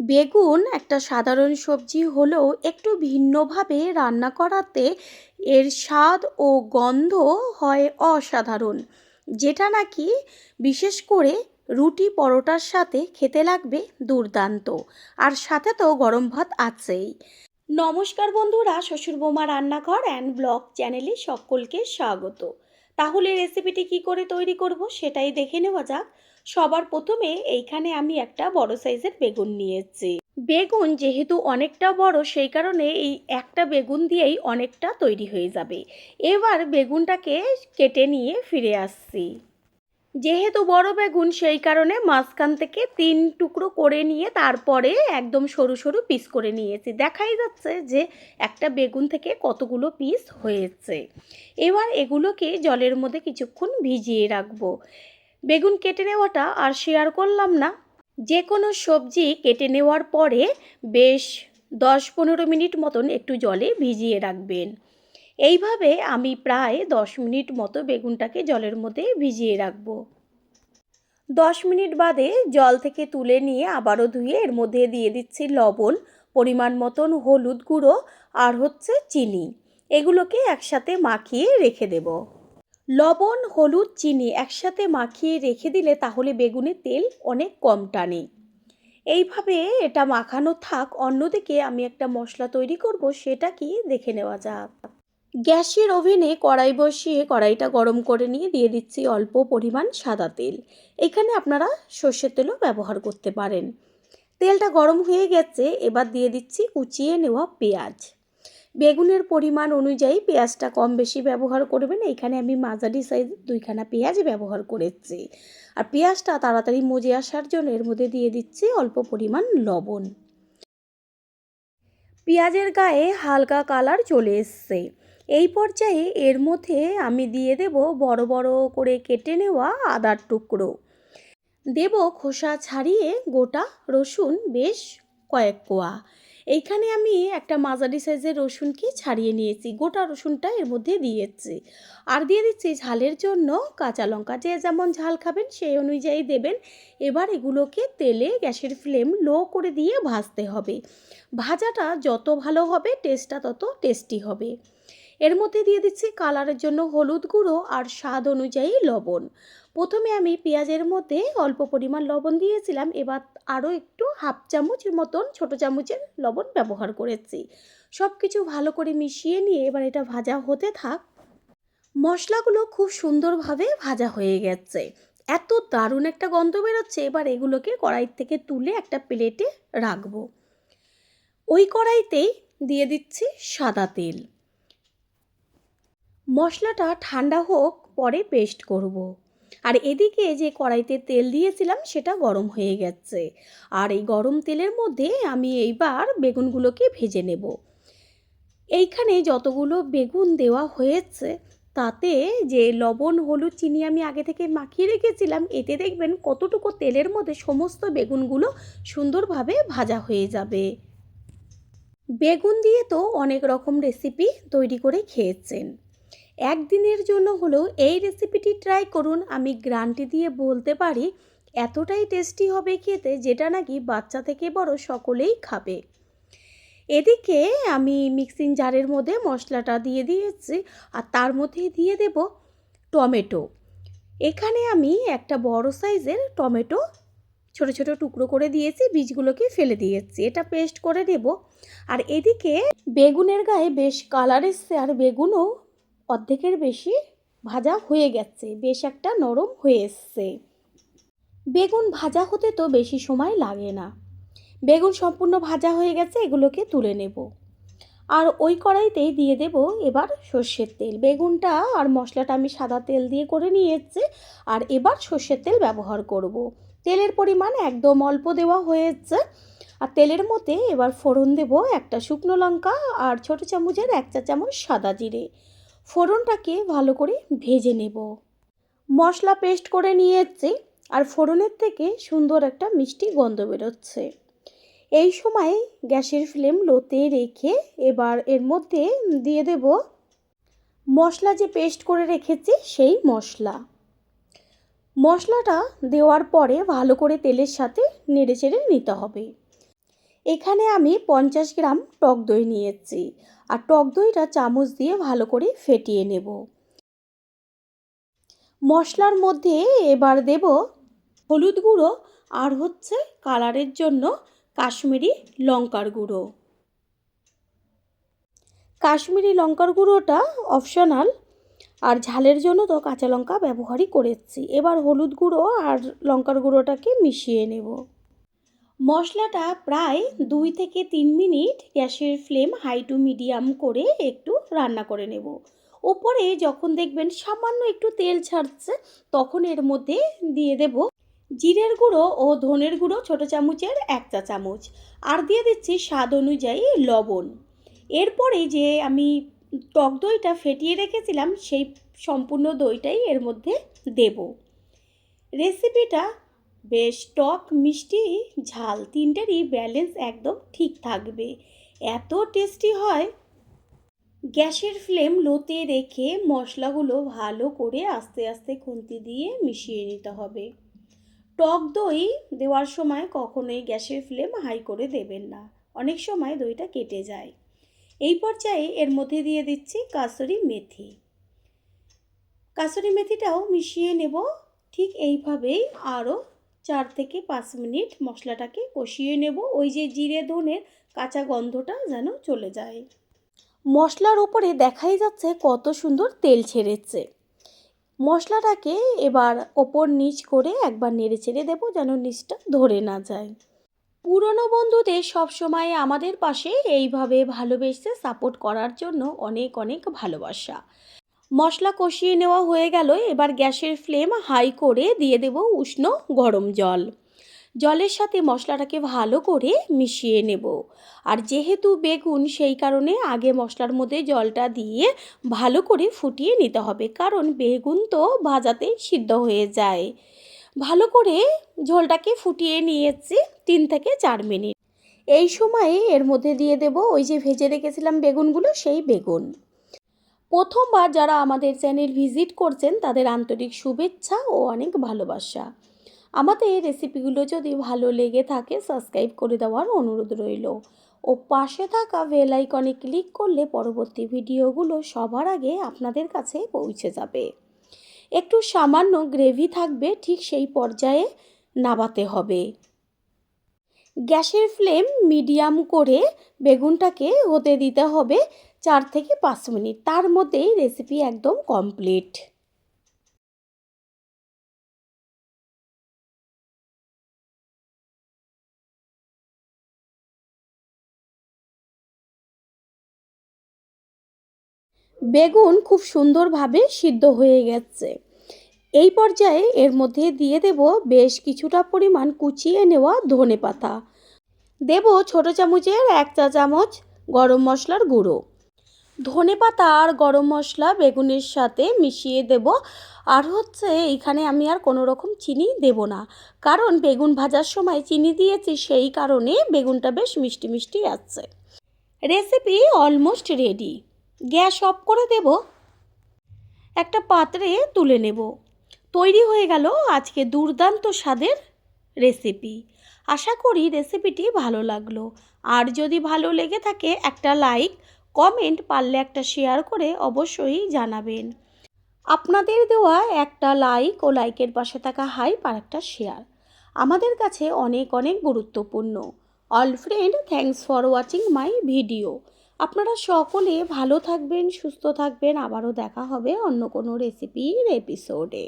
বেগুন, একটা সাধারণ সবজি হলেও একটু ভিন্নভাবে রান্না করাতে এর স্বাদ ও গন্ধ হয় অসাধারণ। যেটা নাকি বিশেষ করে রুটি পরোটার সাথে খেতে লাগবে দুর্দান্ত। আর সাথে তো গরম ভাত আছেই। নমস্কার বন্ধুরা, শ্বশুর বৌমা রান্নাঘর অ্যান্ড ব্লগ চ্যানেলে সকলকে স্বাগত। তাহলে রেসিপিটি কি করে তৈরি করব সেটাই দেখে নেওয়া যাক। সবার প্রথমে এইখানে আমি একটা বড় সাইজের বেগুন নিয়েছি। বেগুন যেহেতু অনেকটা বড়, সেই কারণে এই একটা বেগুন দিয়েই অনেকটা তৈরি হয়ে যাবে। এবার বেগুনটাকে কেটে নিয়ে ফিরে আসছি। যেহেতু বড় বেগুন, সেই কারণে মাঝখান থেকে তিন টুকরো করে নিয়ে তারপরে একদম সরু সরু পিস করে নিয়েছি। দেখাই যাচ্ছে যে একটা বেগুন থেকে কতগুলো পিস হয়েছে। এবার এগুলোকে জলের মধ্যে কিছুক্ষণ ভিজিয়ে রাখব। বেগুন কেটে নেওয়াটা আর শেয়ার করলাম না। যে কোনো সবজি কেটে নেওয়ার পরে বেশ দশ পনেরো মিনিট মতন একটু জলে ভিজিয়ে রাখবেন। এইভাবে আমি প্রায় দশ মিনিট মতো বেগুনটাকে জলের মধ্যে ভিজিয়ে রাখব। দশ মিনিট বাদে জল থেকে তুলে নিয়ে আবারও ধুয়ে এর মধ্যে দিয়ে দিচ্ছি লবণ, পরিমাণ মতন হলুদ গুঁড়ো আর হচ্ছে চিনি। এগুলোকে একসাথে মাখিয়ে রেখে দেব। লবণ, হলুদ, চিনি একসাথে মাখিয়ে রেখে দিলে তাহলে বেগুনের তেল অনেক কম টানে। এইভাবে এটা মাখানো থাক, অন্যদিকে আমি একটা মশলা তৈরি করব, সেটা কি দেখে নেওয়া যাক। গ্যাসের ওভেনে কড়াই বসিয়ে কড়াইটা গরম করে নিয়ে দিয়ে দিচ্ছি অল্প পরিমাণ সাদা তেল। এখানে আপনারা সর্ষের তেলও ব্যবহার করতে পারেন। তেলটা গরম হয়ে গেছে, এবার দিয়ে দিচ্ছি কুচিয়ে নেওয়া পেঁয়াজ। বেগুনের পরিমাণ অনুযায়ী পেঁয়াজটা কম বেশি ব্যবহার করবেন। এখানে আমি মাঝারি সাইজ দুইখানা পেঁয়াজ ব্যবহার করেছি। আর পেঁয়াজটা তাড়াতাড়ি মজে আসার জন্য এর মধ্যে দিয়ে দিচ্ছি অল্প পরিমাণ লবণ। পেঁয়াজের গায়ে হালকা কালার চলে এসছে। এই পর্যায়ে এর মধ্যে আমি দিয়ে দেব বড় বড় করে কেটে নেওয়া আদার টুকরো। দেব খোসা ছাড়িয়ে গোটা রসুন বেশ কয়েক কোয়া। এইখানে আমি একটা মাঝারি সাইজের রসুনকে ছাড়িয়ে নিয়েছি, গোটা রসুনটা এর মধ্যে দিয়েছি। আর দিয়ে দিচ্ছি ঝালের জন্য কাঁচা লঙ্কা, যে যেমন ঝাল খাবেন সেই অনুযায়ী দেবেন। এবার এগুলোকে তেলে গ্যাসের ফ্লেম লো করে দিয়ে ভাজতে হবে। ভাজাটা যত ভালো হবে, টেস্টটা তত টেস্টি হবে। এর মধ্যে দিয়ে দিচ্ছি কালারের জন্য হলুদ গুঁড়ো আর স্বাদ অনুযায়ী লবণ। প্রথমে আমি পেঁয়াজের মধ্যে অল্প পরিমাণ লবণ দিয়েছিলাম, এবার আরও একটু হাফ চামচের মতন ছোটো চামচের লবণ ব্যবহার করেছি। সব কিছু ভালো করে মিশিয়ে নিয়ে এবার এটা ভাজা হতে থাক। মশলাগুলো খুব সুন্দরভাবে ভাজা হয়ে গেছে। এত দারুণ একটা গন্ধ বেরোচ্ছে, এবার এগুলোকে কড়াই থেকে তুলে একটা প্লেটে রাখব। ওই কড়াইতেই দিয়ে দিচ্ছি সাদা তেল। মশলাটা ঠান্ডা হোক, পরে পেস্ট করব। আর এদিকে যে কড়াইতে তেল দিয়েছিলাম, সেটা গরম হয়ে গেছে। আর এই গরম তেলের মধ্যে আমি এইবার বেগুনগুলোকে ভেজে নেব। এইখানে যতগুলো বেগুন দেওয়া হয়েছে, তাতে যে লবণ, হলুদ, চিনি আমি আগে থেকে মাখিয়ে রেখেছিলাম, এতে দেখবেন কতটুকু তেলের মধ্যে সমস্ত বেগুনগুলো সুন্দরভাবে ভাজা হয়ে যাবে। বেগুন দিয়ে তো অনেক রকম রেসিপি তৈরি করে খেয়েছেন। একদিনের জন্য হলেও এই রেসিপিটি ট্রাই করুন। আমি গ্রান্টি দিয়ে বলতে পারি, এতটাই টেস্টি হবে খেতে যেটা নাকি বাচ্চা থেকে বড় সকলেই খাবে। এদিকে আমি মিক্সিং জারের মধ্যে মশলাটা দিয়ে দিয়েছি আর তার মধ্যে দিয়ে দেব টমেটো। এখানে আমি একটা বড় সাইজের টমেটো ছোট ছোট টুকরো করে দিয়েছি, বীজগুলোকে ফেলে দিয়েছি। এটা পেস্ট করে নেব আর এদিকে বেগুনের গায়ে বেশ কালার এসছে আর বেগুনও অর্ধেকের বেশি ভাজা হয়ে গেছে। বেশ একটা নরম হয়ে এসছে। বেগুন ভাজা হতে তো বেশি সময় লাগে না। বেগুন সম্পূর্ণ ভাজা হয়ে গেছে, এগুলোকে তুলে নেব। আর ওই কড়াইতেই দিয়ে দেব এবার সর্ষের তেল। বেগুনটা আর মশলাটা আমি সাদা তেল দিয়ে করে নিয়েছি, আর এবার সর্ষের তেল ব্যবহার করব। তেলের পরিমাণ একদম অল্প দেওয়া হয়েছে, আর তেলের মধ্যে এবার ফোড়ন দেব একটা শুকনো লঙ্কা আর ছোটো চামচের এক চা চামচ সাদা জিরে। ফোড়নটাকে ভালো করে ভেজে নেব। মশলা পেস্ট করে নিয়ে এসছি আর ফোড়নের থেকে সুন্দর একটা মিষ্টি গন্ধ বেরোচ্ছে। এই সময় গ্যাসের ফ্লেম লোতে রেখে এবার এর মধ্যে দিয়ে দেব মশলা যে পেস্ট করে রেখেছি সেই মশলা। মশলাটা দেওয়ার পরে ভালো করে তেলের সাথে নেড়ে চেড়ে নিতে হবে। এখানে আমি পঞ্চাশ গ্রাম টক দই নিয়েছি আর টক দইটা চামচ দিয়ে ভালো করে ফেটিয়ে নেব। মশলার মধ্যে এবার দেব হলুদ গুঁড়ো আর হচ্ছে কালারের জন্য কাশ্মীরি লঙ্কার গুঁড়ো। কাশ্মীরি লঙ্কার গুঁড়োটা অপশনাল আর ঝালের জন্য তো কাঁচা লঙ্কা ব্যবহারই করেছি। এবার হলুদ গুঁড়ো আর লঙ্কার গুঁড়োটাকে মিশিয়ে নেব। মশলাটা প্রায় দুই থেকে তিন মিনিট গ্যাসের ফ্লেম হাই টু মিডিয়াম করে একটু রান্না করে নেব। ওপরে যখন দেখবেন সামান্য একটু তেল ছাড়ছে, তখন এর মধ্যে দিয়ে দেব জিরের গুঁড়ো ও ধনের গুঁড়ো ছোটো চামচের এক চা চামচ। আর দিয়ে দিচ্ছি স্বাদ অনুযায়ী লবণ। এরপরে যে আমি টক দইটা ফেটিয়ে রেখেছিলাম, সেই সম্পূর্ণ দইটাই এর মধ্যে দেব। রেসিপিটা বেশ টক মিষ্টি, ঝাল তিনটেরই ব্যালেন্স একদম ঠিক থাকবে। এত টেস্টি হয়। গ্যাসের ফ্লেম লোতে রেখে মশলাগুলো ভালো করে আস্তে আস্তে খুন্তি দিয়ে মিশিয়ে নিতে হবে। টক দই দেওয়ার সময় কখনোই গ্যাসের ফ্লেম হাই করে দেবেন না। অনেক সময় দইটা কেটে যায়। এই পর্যায়ে এর মধ্যে দিয়ে দিচ্ছি কাসুরি মেথি। কাসুরি মেথিটাও মিশিয়ে নেব। ঠিক এইভাবেই আরও চার থেকে পাঁচ মিনিট মশলাটাকে কষিয়ে নেব। ওই যে জিরে ধনের কাঁচা গন্ধটা যেন চলে যায়। মশলার উপরে দেখাই যাচ্ছে কত সুন্দর তেল ছেড়েছে। মশলাটাকে এবার ওপর নিচ করে একবার নেড়ে ছেড়ে দেবো যেন নিচটা ধরে না যায়। পুরনো বন্ধুদের সবসময় আমাদের পাশে এইভাবে ভালোবেসে সাপোর্ট করার জন্য অনেক অনেক ভালোবাসা। মশলা কষিয়ে নেওয়া হয়ে গেল। এবার গ্যাসের ফ্লেম হাই করে দিয়ে দেব উষ্ণ গরম জল। জলের সাথে মশলাটাকে ভালো করে মিশিয়ে নেব। আর যেহেতু বেগুন, সেই কারণে আগে মশলার মধ্যে জলটা দিয়ে ভালো করে ফুটিয়ে নিতে হবে। কারণ বেগুন তো ভাজাতেই সিদ্ধ হয়ে যায়। ভালো করে ঝোলটাকে ফুটিয়ে নিয়েছি তিন থেকে চার মিনিট। এই সময়ে এর মধ্যে দিয়ে দেব ওই যে ভেজে রেখেছিলাম বেগুনগুলো, সেই বেগুন। প্রথমবার যারা আমাদের চ্যানেল ভিজিট করছেন, তাদের আন্তরিক শুভেচ্ছা ও অনেক ভালোবাসা। আমাদের এই রেসিপিগুলো যদি ভালো লেগে থাকে, সাবস্ক্রাইব করে দেওয়ার অনুরোধ রইল। ও পাশে থাকা বেল আইকনে ক্লিক করলে পরবর্তী ভিডিওগুলো সবার আগে আপনাদের কাছে পৌঁছে যাবে। একটু সামান্য গ্রেভি থাকবে, ঠিক সেই পর্যায়ে নাবাতে হবে। গ্যাসের ফ্লেম মিডিয়াম করে বেগুনটাকে হতে দিতে হবে। চার থেকে পাঁচ মিনিট। তার মধ্যেই রেসিপি একদম কমপ্লিট বেগুন খুব সুন্দরভাবে সিদ্ধ হয়ে গেছে। এই পর্যায়ে এর মধ্যে দিয়ে দেব বেশ কিছুটা পরিমাণ কুচিয়ে নেওয়া ধনে পাতা দেব ছোটো চামচের এক চা চামচ গরম মশলার গুঁড়ো। ধনে পাতা আর গরম মশলা বেগুনের সাথে মিশিয়ে দেব। আর হচ্ছে এখানে আমি আর কোনো রকম চিনি দেব না। কারণ বেগুন ভাজার সময় চিনি দিয়েছি, সেই কারণে বেগুনটা বেশ মিষ্টি মিষ্টি আসছে। Recipe almost ready. Gas off করে দেব। একটা পাত্রে তুলে নেব। তৈরি হয়ে গেল আজকে দুর্দান্ত স্বাদের রেসিপি। আশা করি রেসিপিটি ভালো লাগল। আর যদি ভালো লেগে থাকে একটা লাইক কমেন্ট পারলে একটা শেয়ার করে অবশ্যই জানাবেন। আপনাদের দেওয়া একটা লাইক ও লাইকের পাশে থাকা হাইপ আর একটা শেয়ার আমাদের কাছে অনেক অনেক গুরুত্বপূর্ণ। All friend thanks for watching my video. আপনারা সকলে ভালো থাকবেন, সুস্থ থাকবেন। আবারও দেখা হবে অন্য কোনো রেসিপির এপিসোডে।